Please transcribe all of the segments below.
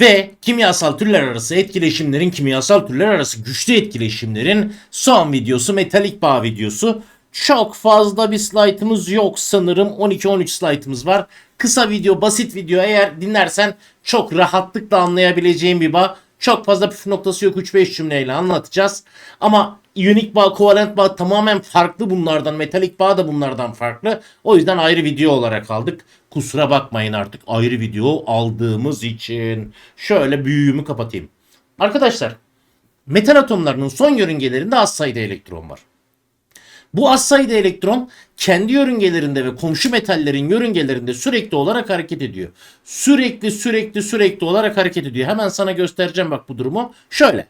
Ve kimyasal türler arası etkileşimlerin, kimyasal türler arası güçlü etkileşimlerin son videosu metalik bağ videosu. Çok fazla bir slaytımız yok sanırım. 12-13 slaytımız var. Kısa video, basit video eğer dinlersen çok rahatlıkla anlayabileceğin bir bağ. Çok fazla püf noktası yok 3-5 cümleyle anlatacağız. Ama Unique bağ, kovalent bağ tamamen farklı bunlardan. Metalik bağ da bunlardan farklı. O yüzden ayrı video olarak aldık. Kusura bakmayın artık ayrı video aldığımız için. Şöyle büyüğümü kapatayım. Arkadaşlar metal atomlarının son yörüngelerinde az sayıda elektron var. Bu az sayıda elektron kendi yörüngelerinde ve komşu metallerin yörüngelerinde sürekli olarak hareket ediyor. Sürekli sürekli sürekli olarak hareket ediyor. Hemen sana göstereceğim bak bu durumu. Şöyle.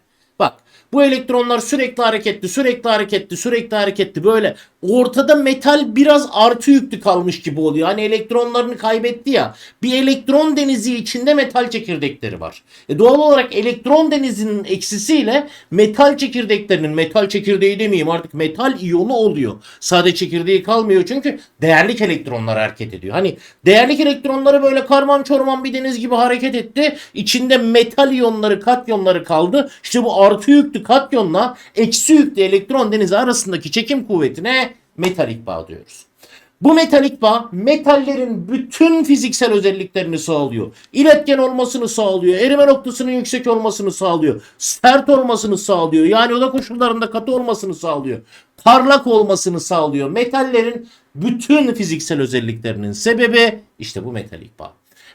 Bu elektronlar sürekli hareketli, sürekli hareketli, sürekli hareketli böyle ortada metal biraz artı yüklü kalmış gibi oluyor. Hani elektronlarını kaybetti ya. Bir elektron denizi içinde metal çekirdekleri var. E doğal olarak elektron denizinin eksisiyle metal çekirdeklerinin metal çekirdeği demeyeyim artık metal iyonu oluyor. Sadece çekirdeği kalmıyor çünkü değerlik elektronlar hareket ediyor. Hani değerlik elektronları böyle karman çorman bir deniz gibi hareket etti. İçinde metal iyonları, katyonları kaldı. İşte bu artı yüklü katyonla eksi yüklü elektron denizi arasındaki çekim kuvvetine metalik bağ diyoruz. Bu metalik bağ metallerin bütün fiziksel özelliklerini sağlıyor. İletken olmasını sağlıyor. Erime noktasının yüksek olmasını sağlıyor. Sert olmasını sağlıyor. Yani oda koşullarında katı olmasını sağlıyor. Parlak olmasını sağlıyor. Metallerin bütün fiziksel özelliklerinin sebebi işte bu metalik bağ.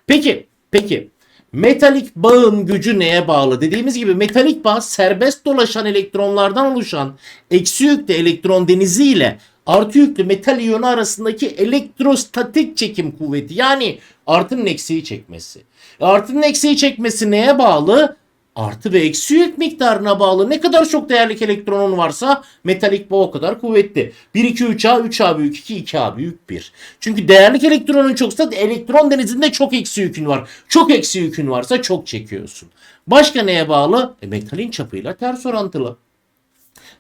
Peki, peki Metalik bağın gücü neye bağlı? Dediğimiz gibi metalik bağ serbest dolaşan elektronlardan oluşan eksi yüklü elektron denizi ile artı yüklü metal iyonu arasındaki elektrostatik çekim kuvveti. Yani artının eksiği çekmesi. E, Artının eksiği çekmesi neye bağlı? Artı ve eksi yük miktarına bağlı. Ne kadar çok değerlik elektronun varsa metalik bağ o kadar kuvvetli. 1, 2, 3A, 3A büyük 2, 2A büyük 1. Çünkü değerlik elektronun çoksa elektron denizinde çok eksi yükün var. Çok eksi yükün varsa çok çekiyorsun. Başka neye bağlı? E, metalin çapıyla ters orantılı.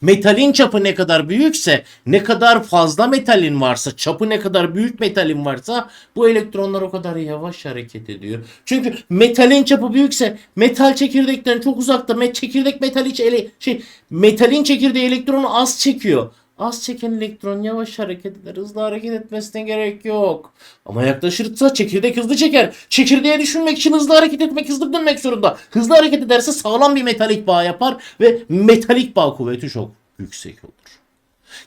Metalin çapı ne kadar büyükse, ne kadar fazla metalin varsa, çapı ne kadar büyük metalin varsa bu elektronlar o kadar yavaş hareket ediyor. Çünkü metalin çapı büyükse metal çekirdekten çok uzakta met çekirdek metal hiç ele şey metalin çekirdeği elektronu az çekiyor. Az çeken elektron yavaş hareket eder. Hızlı hareket etmesine gerek yok. Ama yaklaşırsa çekirdek hızlı çeker. Çekirdeğe düşünmek için hızlı hareket etmek, hızlı dönmek zorunda. Hızlı hareket ederse sağlam bir metalik bağ yapar ve metalik bağ kuvveti çok yüksek olur.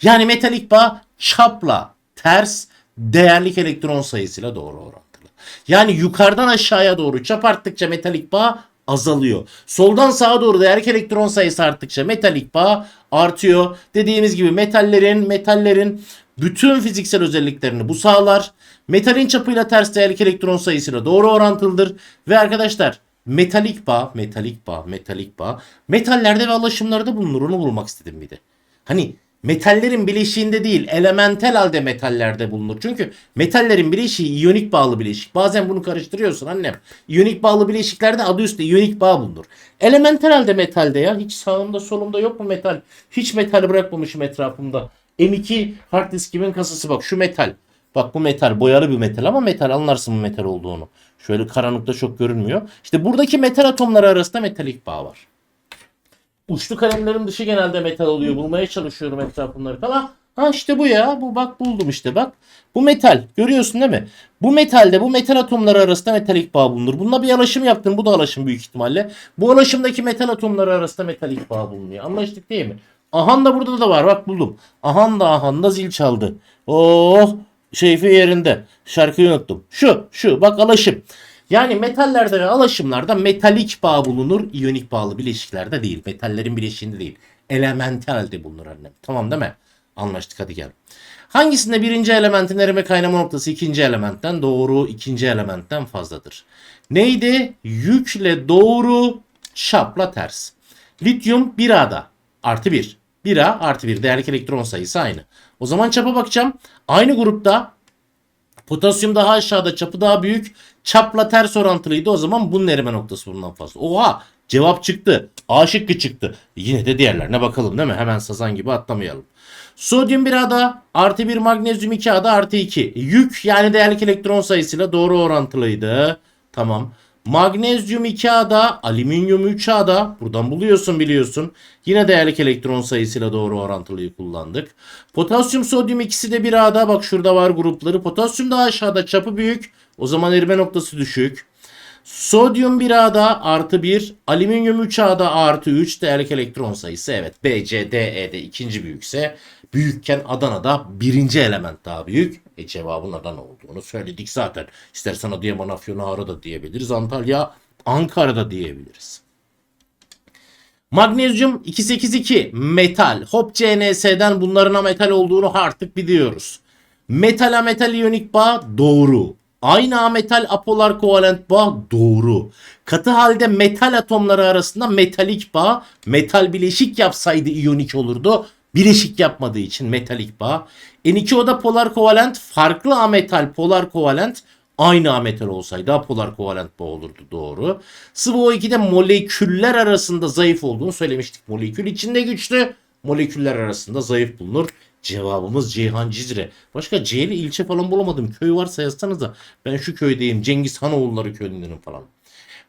Yani metalik bağ çapla ters değerlik elektron sayısıyla doğru orantılı. Yani yukarıdan aşağıya doğru çap arttıkça metalik bağ azalıyor. Soldan sağa doğru değerlik elektron sayısı arttıkça metalik bağ artıyor. Dediğimiz gibi metallerin metallerin bütün fiziksel özelliklerini bu sağlar. Metalin çapıyla ters değerlik elektron sayısıyla doğru orantılıdır. Ve arkadaşlar metalik bağ, metalik bağ, metalik bağ metallerde ve alaşımlarda bulunur. Onu bulmak istedim bir de. Hani metallerin bileşiğinde değil elementel halde metallerde bulunur. Çünkü metallerin bileşiği iyonik bağlı bileşik. Bazen bunu karıştırıyorsun annem. İyonik bağlı bileşiklerde adı üstünde iyonik bağ bulunur. Elementel halde metalde ya. Hiç sağımda solumda yok mu metal? Hiç metal bırakmamışım etrafımda. M2 hard diskimin kasası bak şu metal. Bak bu metal boyalı bir metal ama metal anlarsın bu metal olduğunu. Şöyle karanlıkta çok görünmüyor. İşte buradaki metal atomları arasında metalik bağ var. Uçlu kalemlerin dışı genelde metal oluyor. Bulmaya çalışıyorum etrafımları falan. Ha işte bu ya. Bu bak buldum işte bak. Bu metal. Görüyorsun değil mi? Bu metalde bu metal atomları arasında metalik bağ bulunur. Bununla bir alaşım yaptın. Bu da alaşım büyük ihtimalle. Bu alaşımdaki metal atomları arasında metalik bağ bulunuyor. Anlaştık değil mi? Ahan da burada da var. Bak buldum. Ahan da ahan da zil çaldı. Oh şeyfi yerinde. Şarkıyı unuttum. Şu şu bak alaşım. Yani metallerde ve alaşımlarda metalik bağ bulunur. iyonik bağlı bileşiklerde değil. Metallerin bileşiğinde değil. Elementalde bulunur annem. Tamam değil mi? Anlaştık hadi gel. Hangisinde birinci elementin erime kaynama noktası ikinci elementten doğru ikinci elementten fazladır? Neydi? Yükle doğru çapla ters. Lityum 1A'da artı 1. 1A artı 1 değerlik elektron sayısı aynı. O zaman çapa bakacağım. Aynı grupta Potasyum daha aşağıda çapı daha büyük. Çapla ters orantılıydı. O zaman bunun erime noktası bundan fazla. Oha cevap çıktı. A şıkkı çıktı. Yine de diğerlerine bakalım değil mi? Hemen sazan gibi atlamayalım. Sodyum 1A'da artı 1 magnezyum 2A'da artı 2. Yük yani değerlik elektron sayısıyla doğru orantılıydı. Tamam. Magnezyum 2A'da, alüminyum 3A'da. Buradan buluyorsun biliyorsun. Yine değerlik elektron sayısıyla doğru orantılıyı kullandık. Potasyum, sodyum ikisi de 1A'da. Bak şurada var grupları. Potasyum daha aşağıda çapı büyük. O zaman erime noktası düşük. Sodyum 1A'da artı 1, alüminyum 3A'da artı 3 değerlik elektron sayısı. Evet B, C, D, E'de ikinci büyükse büyükken Adana'da birinci element daha büyük. E cevabın Adana olduğunu söyledik zaten. İstersen Adıyaman, Afyon, Ağrı da diyebiliriz. Antalya, Ankara'da diyebiliriz. Magnezyum 282 metal. Hop CNS'den bunların ametal olduğunu artık biliyoruz. Metal ametal iyonik bağ doğru. Aynı ametal apolar kovalent bağ doğru. Katı halde metal atomları arasında metalik bağ metal bileşik yapsaydı iyonik olurdu. Bileşik yapmadığı için metalik bağ. N2O'da polar kovalent farklı ametal polar kovalent aynı ametal olsaydı apolar kovalent bağ olurdu doğru. Sıvı O2'de moleküller arasında zayıf olduğunu söylemiştik. Molekül içinde güçlü, moleküller arasında zayıf bulunur. Cevabımız Ceyhan Cizre. Başka C'li ilçe falan bulamadım. Köy varsa yazsanız da ben şu köydeyim. Cengiz Hanoğulları köyündenim falan.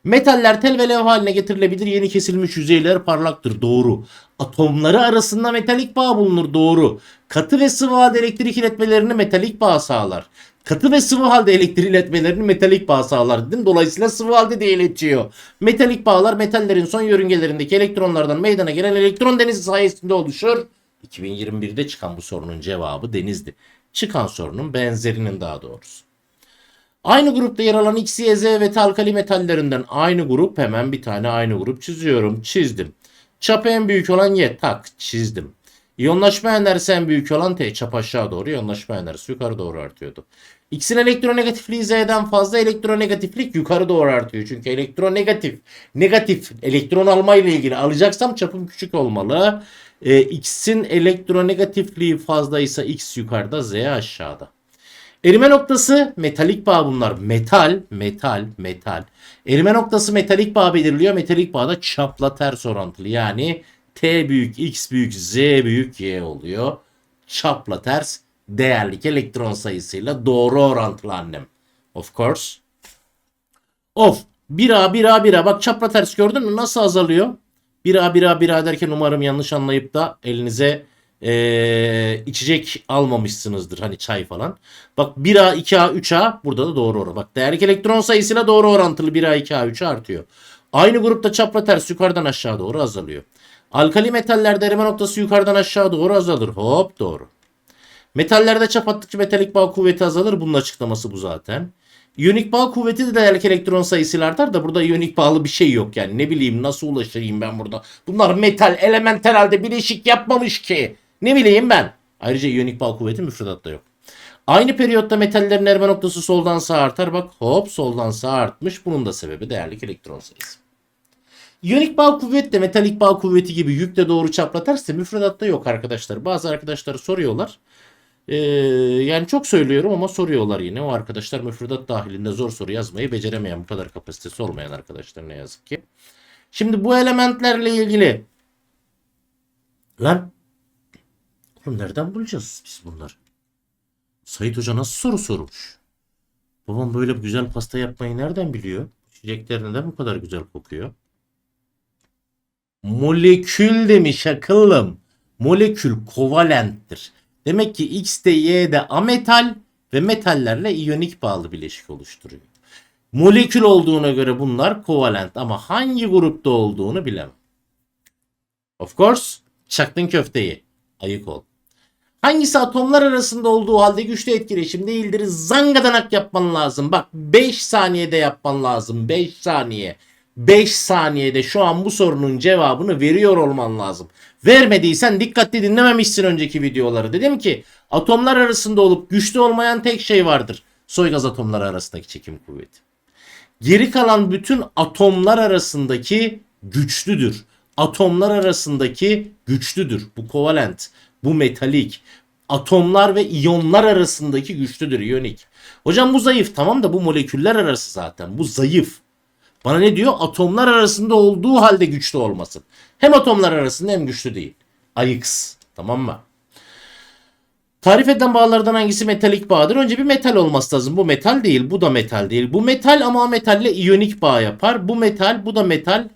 Metaller tel ve levha haline getirilebilir. Yeni kesilmiş yüzeyler parlaktır. Doğru. Atomları arasında metalik bağ bulunur. Doğru. Katı ve sıvı halde elektrik iletmelerini metalik bağ sağlar. Katı ve sıvı halde elektrik iletmelerini metalik bağ sağlar dedim. Dolayısıyla sıvı halde de iletiyor. Metalik bağlar metallerin son yörüngelerindeki elektronlardan meydana gelen elektron denizi sayesinde oluşur. 2021'de çıkan bu sorunun cevabı denizdi. Çıkan sorunun benzerinin daha doğrusu. Aynı grupta yer alan X, Y, Z ve alkali metallerinden aynı grup hemen bir tane aynı grup çiziyorum. Çizdim. Çapı en büyük olan Y tak çizdim. İyonlaşma enerjisi en büyük olan T çap aşağı doğru iyonlaşma enerjisi yukarı doğru artıyordu. X'in elektronegatifliği Z'den fazla elektronegatiflik yukarı doğru artıyor. Çünkü elektronegatif, negatif elektron alma ile ilgili alacaksam çapım küçük olmalı. Ee, X'in elektronegatifliği fazlaysa X yukarıda Z aşağıda. Erime noktası metalik bağ bunlar. Metal, metal, metal. Erime noktası metalik bağ belirliyor. Metalik bağda çapla ters orantılı. Yani T büyük, X büyük, Z büyük, Y oluyor. Çapla ters değerlik elektron sayısıyla doğru orantılı annem. Of course. Of. 1A, 1A, 1A. Bak çapla ters gördün mü? Nasıl azalıyor? 1A, 1A, 1A derken umarım yanlış anlayıp da elinize ee, içecek almamışsınızdır. Hani çay falan. Bak 1A, 2A, 3A burada da doğru oran. Bak değerlik elektron sayısıyla doğru orantılı 1A, 2A, 3A artıyor. Aynı grupta çapra ters yukarıdan aşağı doğru azalıyor. Alkali metallerde erime noktası yukarıdan aşağı doğru azalır. Hop doğru. Metallerde çap attıkça metalik bağ kuvveti azalır. Bunun açıklaması bu zaten. İyonik bağ kuvveti de değerlik elektron sayısıyla artar da burada iyonik bağlı bir şey yok yani. Ne bileyim nasıl ulaşayım ben burada. Bunlar metal elementel halde bileşik yapmamış ki. Ne bileyim ben. Ayrıca iyonik bağ kuvveti müfredatta yok. Aynı periyotta metallerin erime noktası soldan sağa artar. Bak hop soldan sağa artmış. Bunun da sebebi değerlik elektron sayısı. İyonik bağ kuvveti de metalik bağ kuvveti gibi yükle doğru çaplatarsa müfredatta yok arkadaşlar. Bazı arkadaşlar soruyorlar. Ee, yani çok söylüyorum ama soruyorlar yine. O arkadaşlar müfredat dahilinde zor soru yazmayı beceremeyen bu kadar kapasitesi olmayan arkadaşlar ne yazık ki. Şimdi bu elementlerle ilgili lan oğlum nereden bulacağız biz bunları? Sayit Hoca nasıl soru sormuş? Babam böyle güzel pasta yapmayı nereden biliyor? İçecekler neden bu kadar güzel kokuyor? Molekül demiş akıllım. Molekül kovalenttir. Demek ki X'de Y'de ametal ve metallerle iyonik bağlı bileşik oluşturuyor. Molekül olduğuna göre bunlar kovalent ama hangi grupta olduğunu bilemem. Of course çaktın köfteyi. Ayık ol. Hangisi atomlar arasında olduğu halde güçlü etkileşim değildir? Zangadanak yapman lazım. Bak 5 saniyede yapman lazım. 5 saniye. 5 saniyede şu an bu sorunun cevabını veriyor olman lazım. Vermediysen dikkatli dinlememişsin önceki videoları. Dedim ki atomlar arasında olup güçlü olmayan tek şey vardır. Soygaz atomları arasındaki çekim kuvveti. Geri kalan bütün atomlar arasındaki güçlüdür. Atomlar arasındaki güçlüdür. Bu kovalent, bu metalik. Atomlar ve iyonlar arasındaki güçlüdür, iyonik. Hocam bu zayıf tamam da bu moleküller arası zaten. Bu zayıf. Bana ne diyor? Atomlar arasında olduğu halde güçlü olmasın. Hem atomlar arasında hem güçlü değil. Ayıks. Tamam mı? Tarif edilen bağlardan hangisi metalik bağdır? Önce bir metal olması lazım. Bu metal değil, bu da metal değil. Bu metal ama metalle iyonik bağ yapar. Bu metal, bu da metal.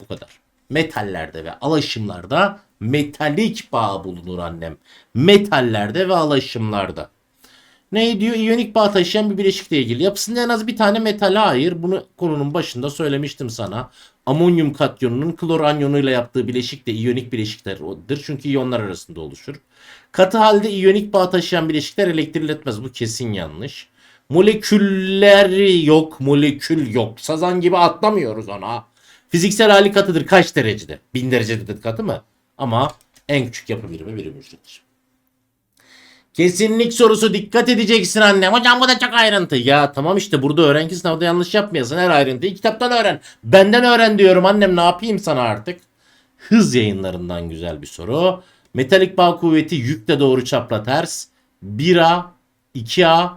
Bu kadar. Metallerde ve alaşımlarda metalik bağ bulunur annem. Metallerde ve alaşımlarda. Ne diyor? İyonik bağ taşıyan bir bileşikle ilgili. Yapısında en az bir tane metale ayır. Bunu konunun başında söylemiştim sana. Amonyum katyonunun klor anyonuyla yaptığı bileşik de iyonik bileşiklerdir. Çünkü iyonlar arasında oluşur. Katı halde iyonik bağ taşıyan bileşikler elektriletmez. Bu kesin yanlış. Molekülleri yok. Molekül yok. Sazan gibi atlamıyoruz ona. Fiziksel hali katıdır. Kaç derecede? 1000 derecede de katı mı? Ama en küçük yapı birimi birim hücredir. Kesinlik sorusu dikkat edeceksin annem. Hocam bu da çok ayrıntı. Ya tamam işte burada öğren ki sınavda yanlış yapmayasın. Her ayrıntıyı kitaptan öğren. Benden öğren diyorum annem ne yapayım sana artık. Hız yayınlarından güzel bir soru. Metalik bağ kuvveti yükle doğru çapla ters. 1A, 2A,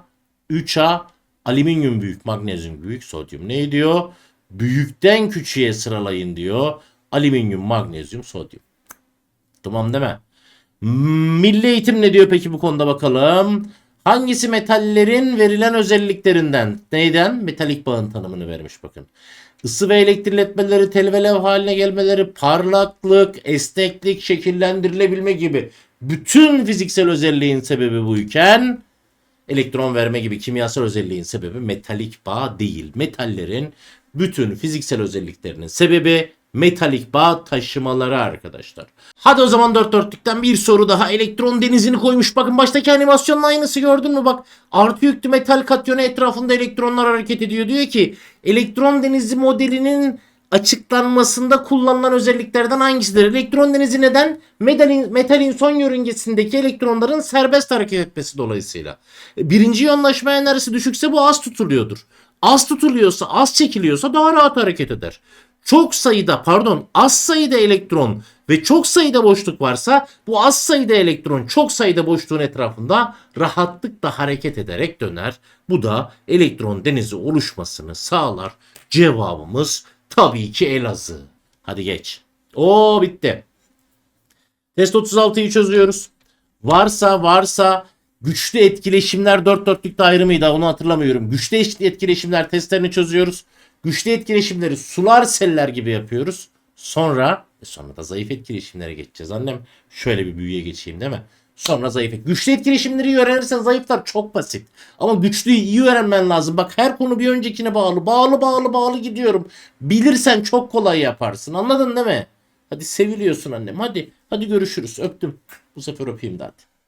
3A, alüminyum büyük, magnezyum büyük, sodyum ne diyor? Büyükten küçüğe sıralayın diyor. Alüminyum, magnezyum, sodyum. Tamam değil mi? Milli eğitim ne diyor peki bu konuda bakalım. Hangisi metallerin verilen özelliklerinden? Neyden? Metalik bağın tanımını vermiş bakın. Isı ve elektriletmeleri, tel ve lev haline gelmeleri, parlaklık, esneklik, şekillendirilebilme gibi bütün fiziksel özelliğin sebebi buyken elektron verme gibi kimyasal özelliğin sebebi metalik bağ değil. Metallerin bütün fiziksel özelliklerinin sebebi metalik bağ taşımaları arkadaşlar. Hadi o zaman dört dörtlükten bir soru daha. Elektron denizini koymuş. Bakın baştaki animasyonun aynısı gördün mü? Bak artı yüklü metal katyonu etrafında elektronlar hareket ediyor. Diyor ki elektron denizi modelinin açıklanmasında kullanılan özelliklerden hangisidir? Elektron denizi neden? Metalin, metalin son yörüngesindeki elektronların serbest hareket etmesi dolayısıyla. Birinci yoğunlaşma enerjisi düşükse bu az tutuluyordur. Az tutuluyorsa, az çekiliyorsa daha rahat hareket eder. Çok sayıda pardon az sayıda elektron ve çok sayıda boşluk varsa bu az sayıda elektron çok sayıda boşluğun etrafında rahatlıkla hareket ederek döner. Bu da elektron denizi oluşmasını sağlar. Cevabımız tabii ki Elazığ. Hadi geç. Oo bitti. Test 36'yı çözüyoruz. Varsa varsa güçlü etkileşimler dört dörtlükte ayrı mıydı onu hatırlamıyorum. Güçlü etkileşimler testlerini çözüyoruz. Güçlü etkileşimleri sular seller gibi yapıyoruz. Sonra e sonra da zayıf etkileşimlere geçeceğiz. Annem şöyle bir büyüye geçeyim değil mi? Sonra zayıf. Güçlü etkileşimleri öğrenirsen zayıflar çok basit. Ama güçlüyü iyi öğrenmen lazım. Bak her konu bir öncekine bağlı. Bağlı bağlı bağlı gidiyorum. Bilirsen çok kolay yaparsın. Anladın değil mi? Hadi seviliyorsun annem. Hadi. Hadi görüşürüz. Öptüm. Bu sefer öpeyim de hadi.